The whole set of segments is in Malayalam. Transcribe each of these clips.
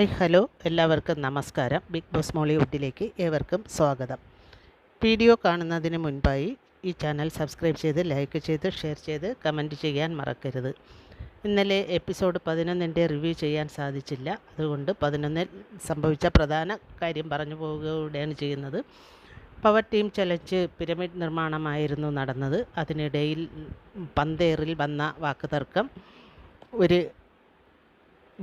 Hi hello. എല്ലാവർക്കും നമസ്കാരം. ബിഗ് ബോസ് മോളിവുഡിലേക്ക് ഏവർക്കും സ്വാഗതം. വീഡിയോ കാണുന്നതിന് മുൻപായി ഈ ചാനൽ സബ്സ്ക്രൈബ് ചെയ്ത് ലൈക്ക് ചെയ്ത് ഷെയർ ചെയ്ത് കമന്റ് ചെയ്യാൻ മറക്കരുത്. ഇന്നലെ എപ്പിസോഡ് പതിനൊന്നിന്റെ റിവ്യൂ ചെയ്യാൻ സാധിച്ചില്ല. അതുകൊണ്ട് പതിനൊന്നിൽ സംഭവിച്ച പ്രധാന കാര്യം പറഞ്ഞു പോവുകയാണ് ചെയ്യുന്നത്. പവർ ടീം ചലഞ്ച് പിരമിഡ് നിർമ്മാണമായിരുന്നു നടന്നത്. അതിനിടയിൽ പന്തേറിൽ വന്ന വാക്കുതർക്കം ഒരു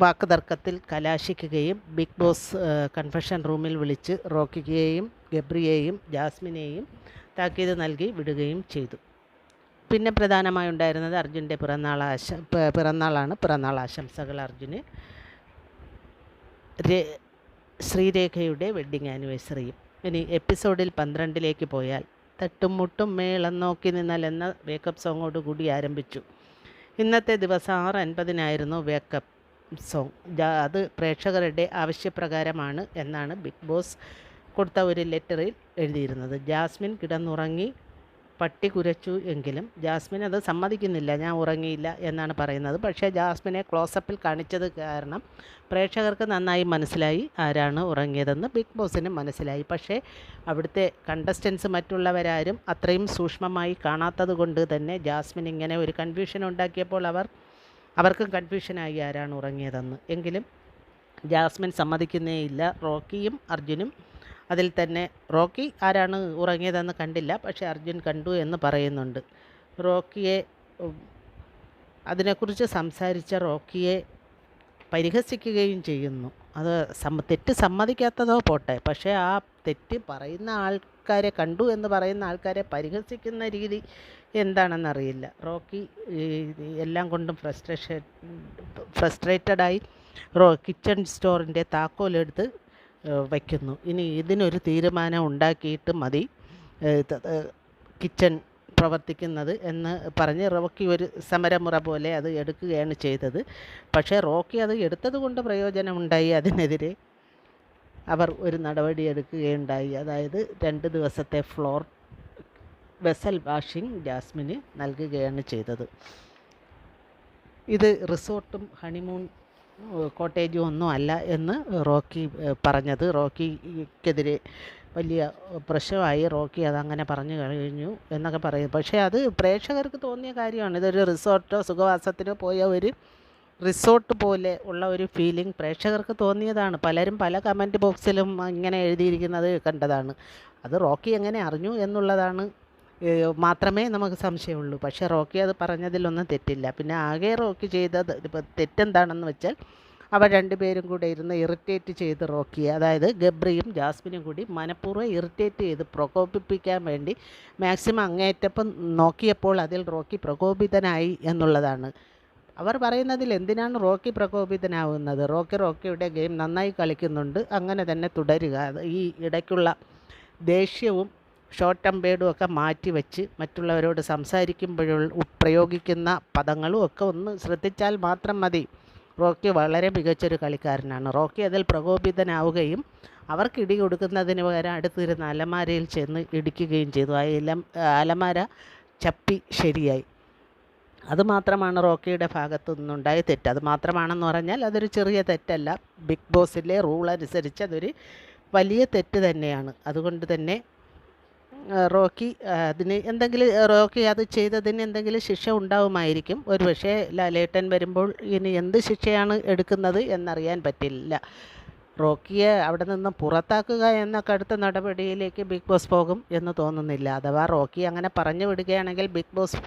വാക്ക് തർക്കത്തിൽ കലാശിക്കുകയും ബിഗ് ബോസ് കൺഫഷൻ റൂമിൽ വിളിച്ച് റോക്കിയെയും ഗബ്രിയെയും ജാസ്മിനെയും താക്കീത് നൽകി വിടുകയും ചെയ്തു. പിന്നെ പ്രധാനമായി ഉണ്ടായിരുന്നത് അർജുന്റെ പിറന്നാൾ ആശ പിറന്നാളാണ്. പിറന്നാൾ ആശംസകൾ അർജുന്. ശ്രീരേഖയുടെ വെഡ്ഡിങ് ആനിവേഴ്സറിയും. ഇനി എപ്പിസോഡിൽ പന്ത്രണ്ടിലേക്ക് പോയാൽ തട്ടും മുട്ടും മേളം നോക്കി നിന്നാൽ എന്ന വേക്കപ്പ് സോങ്ങോടുകൂടി ആരംഭിച്ചു. ഇന്നത്തെ ദിവസം ആറ് അൻപതിനായിരുന്നു വേക്കപ്പ്. സോങ് അത് പ്രേക്ഷകരുടെ ആവശ്യപ്രകാരമാണ് എന്നാണ് ബിഗ് ബോസ് കൊടുത്ത ഒരു ലെറ്ററിൽ എഴുതിയിരുന്നത്. ജാസ്മിൻ കിടന്നുറങ്ങി പട്ടി കുരച്ചു എങ്കിലും ജാസ്മിൻ അത് സമ്മതിക്കുന്നില്ല. ഞാൻ ഉറങ്ങിയില്ല എന്നാണ് പറയുന്നത്. പക്ഷേ ജാസ്മിനെ ക്ലോസപ്പിൽ കാണിച്ചത് കാരണം പ്രേക്ഷകർക്ക് നന്നായി മനസ്സിലായി ആരാണ് ഉറങ്ങിയതെന്ന് ബിഗ് ബോസിന് മനസ്സിലായി. പക്ഷേ അവിടുത്തെ കണ്ടസ്റ്റൻസ് മറ്റുള്ളവരാരും അത്രയും സൂക്ഷ്മമായി കാണാത്തത് കൊണ്ട് തന്നെ ജാസ്മിൻ ഇങ്ങനെ ഒരു കൺഫ്യൂഷൻ ഉണ്ടാക്കിയപ്പോൾ അവർ അവർക്കും കൺഫ്യൂഷനായി ആരാണ് ഉറങ്ങിയതെന്ന്. എങ്കിലും ജാസ്മിൻ സമ്മതിക്കുന്നേ ഇല്ല റോക്കിയും അർജുനും അതിൽ തന്നെ റോക്കി ആരാണ് ഉറങ്ങിയതെന്ന് കണ്ടില്ല. പക്ഷേ അർജുൻ കണ്ടു എന്ന് പറയുന്നുണ്ട്. റോക്കിയെ അതിനെക്കുറിച്ച് സംസാരിച്ച റോക്കിയെ പരിഹസിക്കുകയും ചെയ്യുന്നു. അത് സമ്മ തെറ്റ് സമ്മതിക്കാത്തതോ പോട്ടെ. പക്ഷേ ആ തെറ്റ് പറയുന്ന ആൾക്കാരെ കണ്ടു എന്ന് പറയുന്ന ആൾക്കാരെ പരിഹസിക്കുന്ന രീതി എന്താണെന്നറിയില്ല. റോക്കി എല്ലാം കൊണ്ടും ഫ്രസ്ട്രേഷൻ ഫ്രസ്ട്രേറ്റഡായി റോ കിച്ചൺ സ്റ്റോറിന്റെ താക്കോലെടുത്ത് വയ്ക്കുന്നു. ഇനി ഇതിനൊരു തീരുമാനം ഉണ്ടാക്കിയിട്ട് മതി. കിച്ചൺ പ്രവർത്തിക്കുന്നത് എന്ന് പറഞ്ഞ് റോക്കി ഒരു സമരമുറ പോലെ അത് എടുക്കുകയാണ് ചെയ്തത്. പക്ഷേ റോക്കി അത് എടുത്തത് കൊണ്ട് പ്രയോജനമുണ്ടായി. അതിനെതിരെ അവർ ഒരു നടപടി എടുക്കുകയുണ്ടായി. അതായത് രണ്ട് ദിവസത്തെ ഫ്ലോർ വെസൽ വാഷിംഗ് ജാസ്മിന് നൽകുകയാണ് ചെയ്തത്. ഇത് റിസോർട്ടും ഹണിമൂൺ കോട്ടേജും ഒന്നും അല്ല എന്ന് റോക്കി പറഞ്ഞത്. റോക്കിക്കെതിരെ വലിയ പ്രശ്നമായി റോക്കി അതങ്ങനെ പറഞ്ഞു കഴിഞ്ഞു എന്നൊക്കെ പറയും പക്ഷേ അത് പ്രേക്ഷകർക്ക് തോന്നിയ കാര്യമാണ്. ഇതൊരു റിസോർട്ടോ സുഖവാസത്തിനോ പോയ ഒരു റിസോർട്ട് പോലെ ഉള്ള ഒരു ഫീലിംഗ് പ്രേക്ഷകർക്ക് തോന്നിയതാണ്. പലരും പല കമന്റ് ബോക്സിലും ഇങ്ങനെ എഴുതിയിരിക്കുന്നത് കണ്ടതാണ്. അത് റോക്കി എങ്ങനെ അറിഞ്ഞു എന്നുള്ളതാണ് മാത്രമേ നമുക്ക് സംശയമുള്ളൂ. പക്ഷേ റോക്കി അത് പറഞ്ഞതിലൊന്നും തെറ്റില്ല. പിന്നെ ആകെ റോക്കി ചെയ്തത് ഇപ്പോൾ തെറ്റെന്താണെന്ന് വെച്ചാൽ അവർ രണ്ടുപേരും കൂടെ ഇരുന്ന് ഇറിറ്റേറ്റ് ചെയ്ത് റോക്കി അതായത് ഗബ്രിയും ജാസ്മിനും കൂടി മനഃപൂർവം ഇറിറ്റേറ്റ് ചെയ്ത് പ്രകോപിപ്പിക്കാൻ വേണ്ടി മാക്സിമം അങ്ങേറ്റപ്പം നോക്കിയപ്പോൾ അതിൽ റോക്കി പ്രകോപിതനായി എന്നുള്ളതാണ്. അവർ പറയുന്നതിൽ എന്തിനാണ് റോക്കി പ്രകോപിതനാവുന്നത്? റോക്കി റോക്കിയുടെ ഗെയിം നന്നായി കളിക്കുന്നുണ്ട്. അങ്ങനെ തന്നെ തുടരുക. ഈ ഇടയ്ക്കുള്ള ദേഷ്യവും ഷോർട്ട് ടെമ്പേർഡും ഒക്കെ മാറ്റി വെച്ച് മറ്റുള്ളവരോട് സംസാരിക്കുമ്പോഴുള്ള പ്രയോഗിക്കുന്ന പദങ്ങളും ഒക്കെ ഒന്ന് ശ്രദ്ധിച്ചാൽ മാത്രം മതി. റോക്കി വളരെ മികച്ചൊരു കളിക്കാരനാണ്. റോക്കി അതിൽ പ്രകോപിതനാവുകയും അവർക്ക് ഇടി കൊടുക്കുന്നതിന് പകരം അടുത്തിരുന്ന അലമാരയിൽ ചെന്ന് ഇടിക്കുകയും ചെയ്തു. ആ ഇലം അലമാര ചപ്പി ശരിയായി. അതുമാത്രമാണ് റോക്കിയുടെ ഭാഗത്തു നിന്നുണ്ടായ തെറ്റ്. അത് മാത്രമാണെന്ന് പറഞ്ഞാൽ അതൊരു ചെറിയ തെറ്റല്ല. ബിഗ് ബോസിലെ റൂൾ അനുസരിച്ച് അതൊരു വലിയ തെറ്റ് തന്നെയാണ്. അതുകൊണ്ട് തന്നെ റോക്കി അതിന് എന്തെങ്കിലും റോക്കി അത് ചെയ്തതിന് എന്തെങ്കിലും ശിക്ഷ ഉണ്ടാവുമായിരിക്കും. ഒരു പക്ഷേ ലാലേട്ടൻ വരുമ്പോൾ ഇനി എന്ത് ശിക്ഷയാണ് എടുക്കുന്നത് എന്നറിയാൻ പറ്റില്ല. റോക്കിയെ അവിടെ നിന്ന് പുറത്താക്കുക എന്ന കടുത്ത നടപടിയിലേക്ക് ബിഗ് ബോസ് പോകും എന്ന് തോന്നുന്നില്ല. അഥവാ റോക്കി അങ്ങനെ പറഞ്ഞു വിടുകയാണെങ്കിൽ ബിഗ് ബോസ്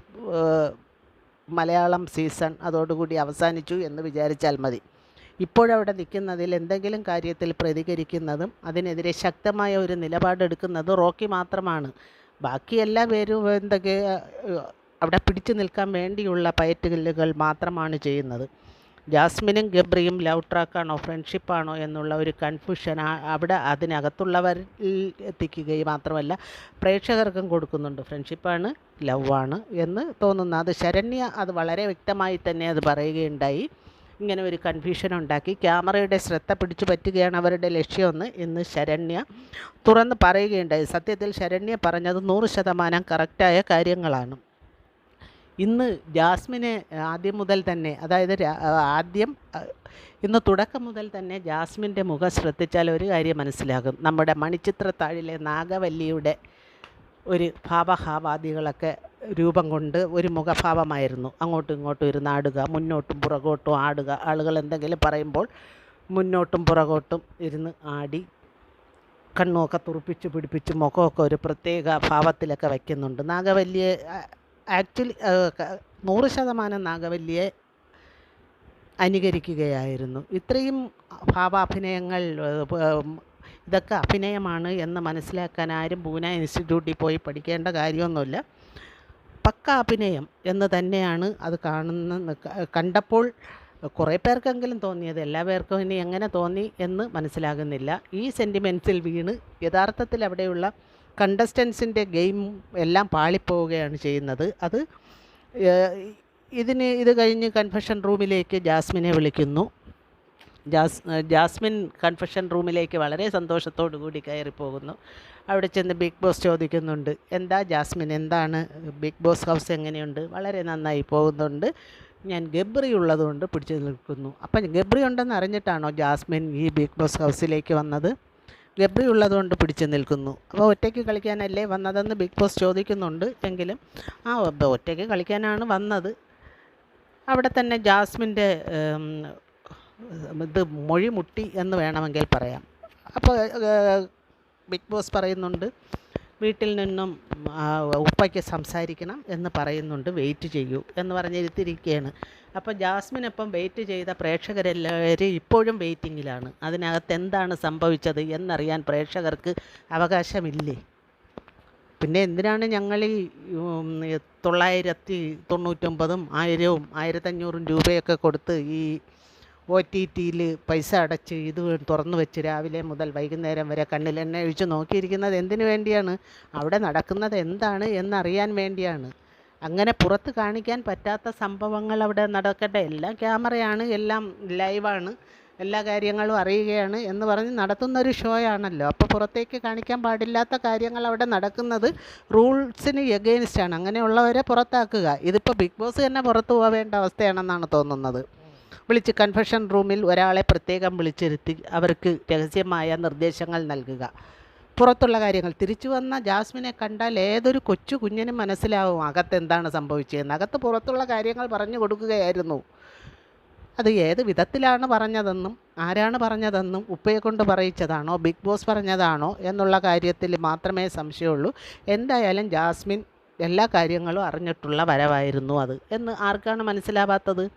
മലയാളം സീസൺ അതോടുകൂടി അവസാനിച്ചു എന്ന് വിചാരിച്ചാൽ മതി. ഇപ്പോഴവിടെ നിൽക്കുന്നതിൽ എന്തെങ്കിലും കാര്യത്തിൽ പ്രതികരിക്കുന്നതും അതിനെതിരെ ശക്തമായ ഒരു നിലപാടെടുക്കുന്നതും റോക്കി മാത്രമാണ്. ബാക്കി എല്ലാ പേരും എന്തൊക്കെ അവിടെ പിടിച്ചു നിൽക്കാൻ വേണ്ടിയുള്ള പയറ്റുകല്ലുകൾ മാത്രമാണ് ചെയ്യുന്നത്. ജാസ്മിനും ഗബ്രിയും ലവ് ട്രാക്കാണോ ഫ്രണ്ട്ഷിപ്പാണോ എന്നുള്ള ഒരു കൺഫ്യൂഷൻ അവിടെ അതിനകത്തുള്ളവരിൽ എത്തിക്കുകയും മാത്രമല്ല പ്രേക്ഷകർക്കും കൊടുക്കുന്നുണ്ട്. ഫ്രണ്ട്ഷിപ്പാണ് ആണ് എന്ന് തോന്നുന്നു. അത് ശരണ്യ അത് വളരെ വ്യക്തമായി തന്നെ അത് പറയുകയുണ്ടായി. ഇങ്ങനെ ഒരു കൺഫ്യൂഷൻ ഉണ്ടാക്കി. ക്യാമറയുടെ ശ്രദ്ധ പിടിച്ചു പറ്റുകയാണ് അവരുടെ ലക്ഷ്യമെന്ന് ഇന്ന് ശരണ്യ തുറന്ന് പറയുകയുണ്ടായി. സത്യത്തിൽ ശരണ്യ പറഞ്ഞത് നൂറ് ശതമാനം കറക്റ്റായ കാര്യങ്ങളാണ്. ഇന്ന് ജാസ്മിനെ ആദ്യം മുതൽ തന്നെ അതായത് ആദ്യം ഇന്ന് തുടക്കം മുതൽ തന്നെ ജാസ്മിന്റെ മുഖം ശ്രദ്ധിച്ചാൽ ഒരു കാര്യം മനസ്സിലാകും. നമ്മുടെ മണിച്ചിത്രത്താഴിലെ നാഗവല്ലിയുടെ ഒരു ഭാവഹാവാദികളൊക്കെ രൂപം കൊണ്ട് ഒരു മുഖഭാവമായിരുന്നു. അങ്ങോട്ടും ഇങ്ങോട്ടും ഇരുന്ന് ആടുക മുന്നോട്ടും പുറകോട്ടും ആടുക. ആളുകൾ എന്തെങ്കിലും പറയുമ്പോൾ മുന്നോട്ടും പുറകോട്ടും ഇരുന്ന് ആടി കണ്ണുമൊക്കെ തുറപ്പിച്ച് പിടിപ്പിച്ച് മുഖമൊക്കെ ഒരു പ്രത്യേക ഭാവത്തിലൊക്കെ വയ്ക്കുന്നുണ്ട്. നാഗവല്ലിയെ ആക്ച്വലി നൂറ് ശതമാനം നാഗവല്ലിയെ അനുകരിക്കുകയായിരുന്നു. ഇത്രയും ഭാവാഭിനയങ്ങൾ ഇതൊക്കെ അഭിനയമാണ് എന്ന് മനസ്സിലാക്കാൻ ആരും പൂന ഇൻസ്റ്റിറ്റ്യൂട്ടിൽ പോയി പഠിക്കേണ്ട കാര്യമൊന്നുമില്ല. പക്ക അഭിനയം എന്ന് തന്നെയാണ് അത് കാണുന്ന കണ്ടപ്പോൾ കുറേ പേർക്കെങ്കിലും തോന്നിയത്. എല്ലാ പേർക്കും ഇനി എങ്ങനെ തോന്നി എന്ന് മനസ്സിലാകുന്നില്ല. ഈ സെന്റിമെൻസിൽ വീണ് യഥാർത്ഥത്തിൽ അവിടെയുള്ള കണ്ടസ്റ്റൻസിന്റെ ഗെയിം എല്ലാം പാളിപ്പോവുകയാണ് ചെയ്യുന്നത്. അത് ഇതിന് ഇത് കഴിഞ്ഞ് കൺഫെഷൻ റൂമിലേക്ക് ജാസ്മിനെ വിളിക്കുന്നു. ജാസ് ജാസ്മിൻ കൺഫെഷൻ റൂമിലേക്ക് വളരെ സന്തോഷത്തോടു കൂടി കയറി പോകുന്നു. അവിടെ ചെന്ന് ബിഗ് ബോസ് ചോദിക്കുന്നുണ്ട് എന്താ ജാസ്മിൻ എന്താണ്? ബിഗ് ബോസ് ഹൗസ് എങ്ങനെയുണ്ട്? വളരെ നന്നായി പോകുന്നുണ്ട്. ഞാൻ ഗബ്രി ഉള്ളതുകൊണ്ട് പിടിച്ചു നിൽക്കുന്നു. അപ്പം ഗബ്രി ഉണ്ടെന്ന് അറിഞ്ഞിട്ടാണോ ജാസ്മിൻ ഈ ബിഗ് ബോസ് ഹൗസിലേക്ക് വന്നത്? ഗബ്രി ഉള്ളതുകൊണ്ട് പിടിച്ചു നിൽക്കുന്നു. അപ്പോൾ ഒറ്റയ്ക്ക് കളിക്കാനല്ലേ വന്നതെന്ന് ബിഗ് ബോസ് ചോദിക്കുന്നുണ്ട് എങ്കിലും ആ ഒറ്റയ്ക്ക് കളിക്കാനാണ് വന്നത്. അവിടെ തന്നെ ജാസ്മിന്റെ ഇത് മൊഴിമുട്ടി എന്ന് വേണമെങ്കിൽ പറയാം. അപ്പോൾ ബിഗ് ബോസ് പറയുന്നുണ്ട് വീട്ടിൽ നിന്നും ഉപ്പയ്ക്ക് സംസാരിക്കണം എന്ന് പറയുന്നുണ്ട് വെയിറ്റ് ചെയ്യൂ എന്ന് പറഞ്ഞിരുത്തിരിക്കുകയാണ് അപ്പോൾ ജാസ്മിനൊപ്പം വെയിറ്റ് ചെയ്ത പ്രേക്ഷകരെല്ലാവരും ഇപ്പോഴും വെയിറ്റിങ്ങിലാണ്. അതിനകത്ത് എന്താണ് സംഭവിച്ചത് എന്നറിയാൻ പ്രേക്ഷകർക്ക് അവകാശമില്ലേ? പിന്നെ എന്തിനാണ് ഞങ്ങൾ ഈ തൊള്ളായിരത്തി തൊണ്ണൂറ്റൊമ്പതും ആയിരവും ആയിരത്തഞ്ഞൂറും രൂപയൊക്കെ കൊടുത്ത് ഈ ഒ ടി ടിയിൽ പൈസ അടച്ച് ഇത് തുറന്നു വെച്ച് രാവിലെ മുതൽ വൈകുന്നേരം വരെ കണ്ണിൽ എന്നെ ഒഴിച്ച് നോക്കിയിരിക്കുന്നത് എന്തിനു വേണ്ടിയാണ്? അവിടെ നടക്കുന്നത് എന്താണ് എന്നറിയാൻ വേണ്ടിയാണ്. അങ്ങനെ പുറത്ത് കാണിക്കാൻ പറ്റാത്ത സംഭവങ്ങൾ അവിടെ നടക്കട്ടെ. എല്ലാം ക്യാമറയാണ് എല്ലാം ലൈവാണ് എല്ലാ കാര്യങ്ങളും അറിയുകയാണ് എന്ന് പറഞ്ഞ് നടത്തുന്ന ഒരു ഷോ ആണല്ലോ അപ്പോൾ പുറത്തേക്ക് കാണിക്കാൻ പാടില്ലാത്ത കാര്യങ്ങൾ അവിടെ നടക്കുന്നത് റൂൾസിന് എഗെയിൻസ്റ്റാണ്. അങ്ങനെയുള്ളവരെ പുറത്താക്കുക. ഇതിപ്പോൾ ബിഗ് ബോസ് തന്നെ പുറത്തു പോവേണ്ട അവസ്ഥയാണെന്നാണ് തോന്നുന്നത്. വിളിച്ച് കൺഫെഷൻ റൂമിൽ ഒരാളെ പ്രത്യേകം വിളിച്ചിരുത്തി അവർക്ക് രഹസ്യമായ നിർദ്ദേശങ്ങൾ നൽകുക. പുറത്തുള്ള കാര്യങ്ങൾ. തിരിച്ചു വന്ന ജാസ്മിനെ കണ്ടാൽ ഏതൊരു കൊച്ചു കുഞ്ഞിനും മനസ്സിലാവും അകത്ത് എന്താണ് സംഭവിച്ചതെന്ന്. അകത്ത് പുറത്തുള്ള കാര്യങ്ങൾ പറഞ്ഞു കൊടുക്കുകയായിരുന്നു. അത് ഏത് വിധത്തിലാണ് പറഞ്ഞതെന്നും ആരാണ് പറഞ്ഞതെന്നും ഉപ്പയെ കൊണ്ട് പറയിച്ചതാണോ ബിഗ് ബോസ് പറഞ്ഞതാണോ എന്നുള്ള കാര്യത്തിൽ മാത്രമേ സംശയമുള്ളൂ. എന്തായാലും ജാസ്മിൻ എല്ലാ കാര്യങ്ങളും അറിഞ്ഞിട്ടുള്ള വരവായിരുന്നു അത്. എന്ന് ആർക്കാണ് മനസ്സിലാവാത്തത്?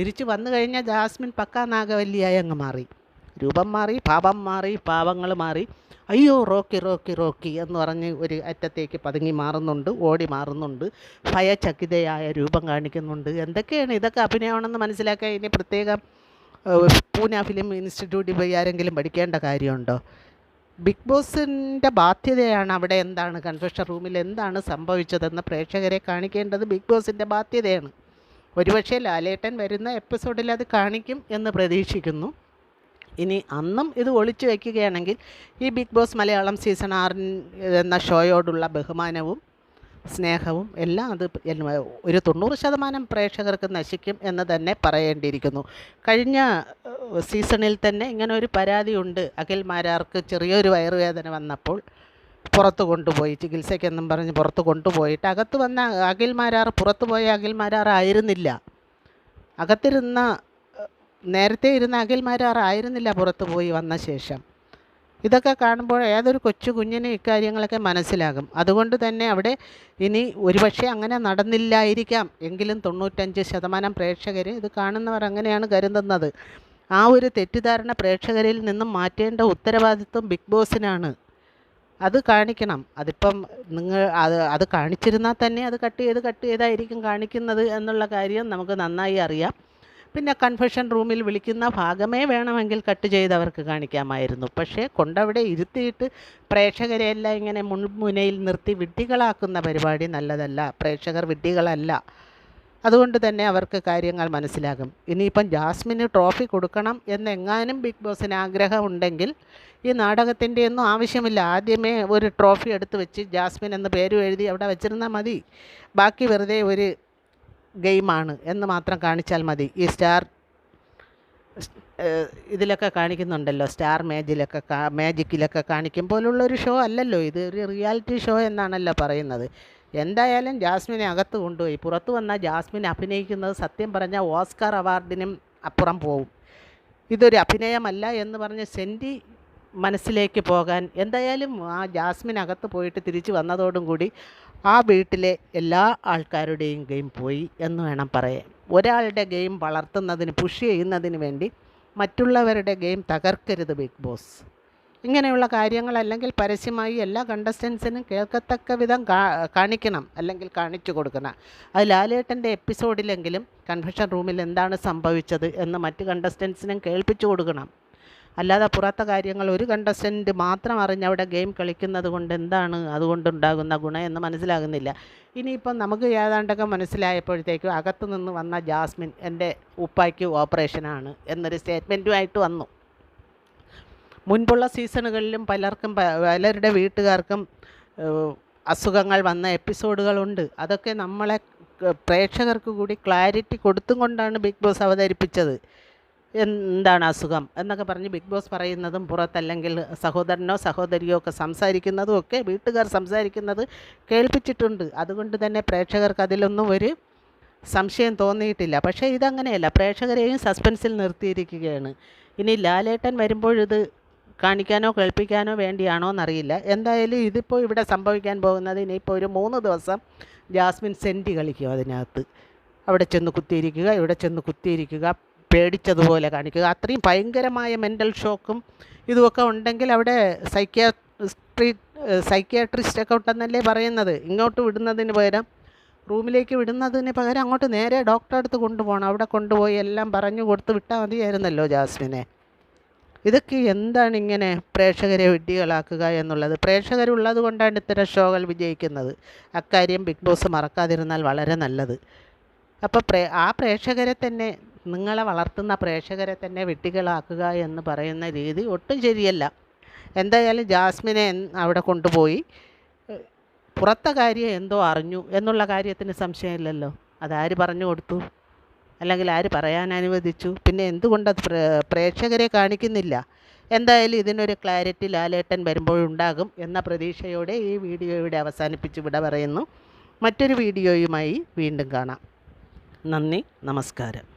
തിരിച്ചു വന്നു കഴിഞ്ഞാൽ ജാസ്മിൻ പക്കാ നാഗവല്ലിയായി അങ്ങ് മാറി. രൂപം മാറി പാപം മാറി പാപങ്ങൾ മാറി. അയ്യോ റോക്കി റോക്കി റോക്കി എന്ന് പറഞ്ഞ് ഒരു അറ്റത്തേക്ക് പതുങ്ങി മാറുന്നുണ്ട് ഓടി മാറുന്നുണ്ട്. ഭയചകിതയായ രൂപം കാണിക്കുന്നുണ്ട്. എന്തൊക്കെയാണ് ഇതൊക്കെ അഭിനയമാണെന്ന് മനസ്സിലാക്കാൻ ഇനി പ്രത്യേകം പൂന ഫിലിം ഇൻസ്റ്റിറ്റ്യൂട്ടിൽ പോയി ആരെങ്കിലും പഠിക്കേണ്ട കാര്യമുണ്ടോ? ബിഗ് ബോസിന്റെ ബാധ്യതയാണ് അവിടെ എന്താണ്? കൺഫെഷൻ റൂമിൽ എന്താണ് സംഭവിച്ചതെന്ന് പ്രേക്ഷകരെ കാണിക്കേണ്ടത് ബിഗ് ബോസിന്റെ ബാധ്യതയാണ്. ഒരുപക്ഷെ ലാലേട്ടൻ വരുന്ന എപ്പിസോഡിൽ അത് കാണിക്കും എന്ന് പ്രതീക്ഷിക്കുന്നു. ഇനി അന്നും ഇത് ഒളിച്ചു വയ്ക്കുകയാണെങ്കിൽ ഈ ബിഗ് ബോസ് മലയാളം സീസൺ ആറിൻ എന്ന ഷോയോടുള്ള ബഹുമാനവും സ്നേഹവും എല്ലാം അത് ഒരു തൊണ്ണൂറ് ശതമാനം പ്രേക്ഷകർക്ക് നശിക്കും എന്ന് തന്നെ പറയേണ്ടിയിരിക്കുന്നു. കഴിഞ്ഞ സീസണിൽ തന്നെ ഇങ്ങനെ ഒരു പരാതിയുണ്ട്. അഖിൽ മാരാർക്ക് ചെറിയൊരു വയറുവേദന വന്നപ്പോൾ പുറത്ത് കൊണ്ടുപോയി ചികിത്സയ്ക്കെന്നും പറഞ്ഞ് പുറത്ത് കൊണ്ടുപോയിട്ട് അകത്ത് വന്ന അഖിൽമാരാർ പുറത്ത് പോയ അഖിൽമാരാറായിരുന്നില്ല അകത്തിരുന്ന നേരത്തെ ഇരുന്ന അഖിൽമാരാറായിരുന്നില്ല പുറത്ത് പോയി വന്ന ശേഷം. ഇതൊക്കെ കാണുമ്പോൾ ഏതൊരു കൊച്ചു കുഞ്ഞിന് ഇക്കാര്യങ്ങളൊക്കെ മനസ്സിലാകും. അതുകൊണ്ട് തന്നെ അവിടെ ഇനി ഒരുപക്ഷെ അങ്ങനെ നടന്നില്ലായിരിക്കാം. എങ്കിലും തൊണ്ണൂറ്റഞ്ച് ശതമാനം പ്രേക്ഷകർ ഇത് കാണുന്നവർ അങ്ങനെയാണ് കരുതുന്നത്. ആ ഒരു തെറ്റിദ്ധാരണ പ്രേക്ഷകരിൽ നിന്നും മാറ്റേണ്ട ഉത്തരവാദിത്വം ബിഗ് ബോസിനാണ്. അത് കാണിക്കണം. അതിപ്പം നിങ്ങൾ അത് അത് കാണിച്ചിരുന്നാൽ തന്നെ അത് കട്ട് ചെയ്ത് കട്ട് ചെയ്തായിരിക്കും കാണിക്കുന്നത് എന്നുള്ള കാര്യം നമുക്ക് നന്നായി അറിയാം. പിന്നെ കൺഫെഷൻ റൂമിൽ വിളിക്കുന്ന ഭാഗമേ വേണമെങ്കിൽ കട്ട് ചെയ്ത് അവർക്ക് കാണിക്കാമായിരുന്നു. പക്ഷേ കൊണ്ടവിടെ ഇരുത്തിയിട്ട് പ്രേക്ഷകരെ എല്ലാം ഇങ്ങനെ മുൻമുനയിൽ നിർത്തി വിഡ്ഢികളാക്കുന്ന പരിപാടി നല്ലതല്ല. പ്രേക്ഷകർ വിഡ്ഢികളല്ല. അതുകൊണ്ട് തന്നെ അവർക്ക് കാര്യങ്ങൾ മനസ്സിലാകും. ഇനിയിപ്പം ജാസ്മിന് ട്രോഫി കൊടുക്കണം എന്നെങ്ങാനും ബിഗ് ബോസിന് ആഗ്രഹം ഉണ്ടെങ്കിൽ ഈ നാടകത്തിന്റെ ഒന്നും ആവശ്യമില്ല. ആദ്യമേ ഒരു ട്രോഫി എടുത്ത് വെച്ച് ജാസ്മിൻ എന്ന് പേരും എഴുതി അവിടെ വെച്ചിരുന്നാൽ മതി. ബാക്കി വെറുതെ ഒരു ഗെയിമാണ് എന്ന് മാത്രം കാണിച്ചാൽ മതി. ഈ സ്റ്റാർ ഇതിലൊക്കെ കാണിക്കുന്നുണ്ടല്ലോ. സ്റ്റാർ മേജിലൊക്കെ മാജിക്കിലൊക്കെ കാണിക്കും പോലുള്ളൊരു ഷോ അല്ലല്ലോ. ഇത് ഒരു റിയാലിറ്റി ഷോ എന്നാണല്ലോ പറയുന്നത്. എന്തായാലും ജാസ്മിനെ അകത്ത് കൊണ്ടുപോയി. പുറത്തു വന്ന ജാസ്മിൻ അഭിനയിക്കുന്നത് സത്യം പറഞ്ഞാൽ ഓസ്കാർ അവാർഡിനും അപ്പുറം പോവും. ഇതൊരു അഭിനയമല്ല എന്ന് പറഞ്ഞ് സെന്റി മനസ്സിലേക്ക് പോകാൻ എന്തായാലും ആ ജാസ്മിൻ അകത്ത് പോയിട്ട് തിരിച്ചു വന്നതോടും കൂടി ആ വീട്ടിലെ എല്ലാ ആൾക്കാരുടെയും ഗെയിം പോയി എന്ന് വേണം പറയാൻ. ഒരാളുടെ ഗെയിം വളർത്തുന്നതിന് പുഷ് ചെയ്യുന്നതിന് വേണ്ടി മറ്റുള്ളവരുടെ ഗെയിം തകർക്കരുത് ബിഗ് ബോസ്. ഇങ്ങനെയുള്ള കാര്യങ്ങൾ അല്ലെങ്കിൽ പരസ്യമായി എല്ലാ കണ്ടസ്റ്റൻസിനും കേൾക്കത്തക്ക വിധം കാണിക്കണം അല്ലെങ്കിൽ കാണിച്ചു കൊടുക്കണം. അത് ലാലേട്ടന്റെ എപ്പിസോഡിലെങ്കിലും കൺവെൻഷൻ റൂമിൽ എന്താണ് സംഭവിച്ചത് എന്ന് മറ്റ് കണ്ടസ്റ്റൻസിനും കേൾപ്പിച്ചു കൊടുക്കണം. അല്ലാതെ പുറത്തെ കാര്യങ്ങൾ ഒരു കണ്ടസ്റ്റന്റ് മാത്രം അറിഞ്ഞ് അവിടെ ഗെയിം കളിക്കുന്നത് കൊണ്ട് എന്താണ് അതുകൊണ്ടുണ്ടാകുന്ന ഗുണം എന്ന് മനസ്സിലാകുന്നില്ല. ഇനിയിപ്പം നമുക്ക് ഏതാണ്ടൊക്കെ മനസ്സിലായപ്പോഴത്തേക്കും അകത്തു നിന്ന് വന്ന ജാസ്മിൻ എന്റെ ഉപ്പായ്ക്ക് ഓപ്പറേഷനാണ് എന്നൊരു സ്റ്റേറ്റ്മെന്റുമായിട്ട് വന്നു. മുൻപുള്ള സീസണുകളിലും പലർക്കും പലരുടെ വീട്ടുകാർക്കും അസുഖങ്ങൾ വന്ന എപ്പിസോഡുകളുണ്ട്. അതൊക്കെ നമ്മളെ പ്രേക്ഷകർക്ക് കൂടി ക്ലാരിറ്റി കൊടുത്തും കൊണ്ടാണ് ബിഗ് ബോസ് അവതരിപ്പിച്ചത്. എന്താണ് അസുഖം എന്നൊക്കെ പറഞ്ഞ് ബിഗ് ബോസ് പറയുന്നതും പുറത്തല്ലെങ്കിൽ സഹോദരനോ സഹോദരിയോ ഒക്കെ സംസാരിക്കുന്നതും ഒക്കെ വീട്ടുകാർ സംസാരിക്കുന്നത് കേൾപ്പിച്ചിട്ടുണ്ട്. അതുകൊണ്ട് തന്നെ പ്രേക്ഷകർക്ക് അതിലൊന്നും ഒരു സംശയം തോന്നിയിട്ടില്ല. പക്ഷേ ഇതങ്ങനെയല്ല. പ്രേക്ഷകരെയും സസ്പെൻസിൽ നിർത്തിയിരിക്കുകയാണ്. ഇനി ലാലേട്ടൻ വരുമ്പോഴിത് കാണിക്കാനോ കേൾപ്പിക്കാനോ വേണ്ടിയാണോ എന്നറിയില്ല. എന്തായാലും ഇതിപ്പോൾ ഇവിടെ സംഭവിക്കാൻ പോകുന്നത് ഇനിയിപ്പോൾ ഒരു മൂന്ന് ദിവസം ജാസ്മിൻ സെന്റി കളിക്കും അതിനകത്ത്. അവിടെ ചെന്ന് കുത്തിയിരിക്കുക ഇവിടെ ചെന്ന് കുത്തിയിരിക്കുക പേടിച്ചതുപോലെ കാണിക്കുക. അത്രയും ഭയങ്കരമായ മെന്റൽ ഷോക്കും ഇതുമൊക്കെ ഉണ്ടെങ്കിൽ അവിടെ സൈക്യാട്രി സൈക്യാട്രിസ്റ്റൊക്കെ ഉണ്ടെന്നല്ലേ പറയുന്നത്. ഇങ്ങോട്ട് വിടുന്നതിന് പകരം റൂമിലേക്ക് വിടുന്നതിന് പകരം അങ്ങോട്ട് നേരെ ഡോക്ടറെ അടുത്ത് കൊണ്ടുപോകണം. അവിടെ കൊണ്ടുപോയി എല്ലാം പറഞ്ഞു കൊടുത്ത് വിട്ടാൽ മതിയായിരുന്നല്ലോ ജാസ്മിനെ. ഇതൊക്കെ എന്താണ് ഇങ്ങനെ പ്രേക്ഷകരെ വിഡ്ഢികളാക്കുക എന്നുള്ളത്? പ്രേക്ഷകരുള്ളത് കൊണ്ടാണ് ഇത്തരം ഷോകൾ വിജയിക്കുന്നത്. അക്കാര്യം ബിഗ് ബോസ് മറക്കാതിരുന്നാൽ വളരെ നല്ലത്. അപ്പോൾ പ്രേ ആ പ്രേക്ഷകരെ തന്നെ നിങ്ങളെ വളർത്തുന്ന പ്രേക്ഷകരെ തന്നെ വിഡ്ഢികളാക്കുക എന്ന് പറയുന്ന രീതി ഒട്ടും ശരിയല്ല. എന്തായാലും ജാസ്മിനെ അവിടെ കൊണ്ടുപോയി. പുറത്തെ കാര്യം എന്തോ അറിഞ്ഞു എന്നുള്ള കാര്യത്തിന് സംശയമില്ലല്ലോ. അതാര് പറഞ്ഞു കൊടുത്തു? അല്ലെങ്കിൽ ആര് പറയാൻ അനുവദിച്ചു? പിന്നെ എന്തുകൊണ്ടത് പ്ര പ്രേക്ഷകരെ കാണിക്കുന്നില്ല? എന്തായാലും ഇതിനൊരു ക്ലാരിറ്റി ലാലേട്ടൻ വരുമ്പോഴുണ്ടാകും എന്ന പ്രതീക്ഷയോടെ ഈ വീഡിയോ ഇവിടെ അവസാനിപ്പിച്ച് വിട പറയുന്നു. മറ്റൊരു വീഡിയോയുമായി വീണ്ടും കാണാം. നന്ദി നമസ്കാരം.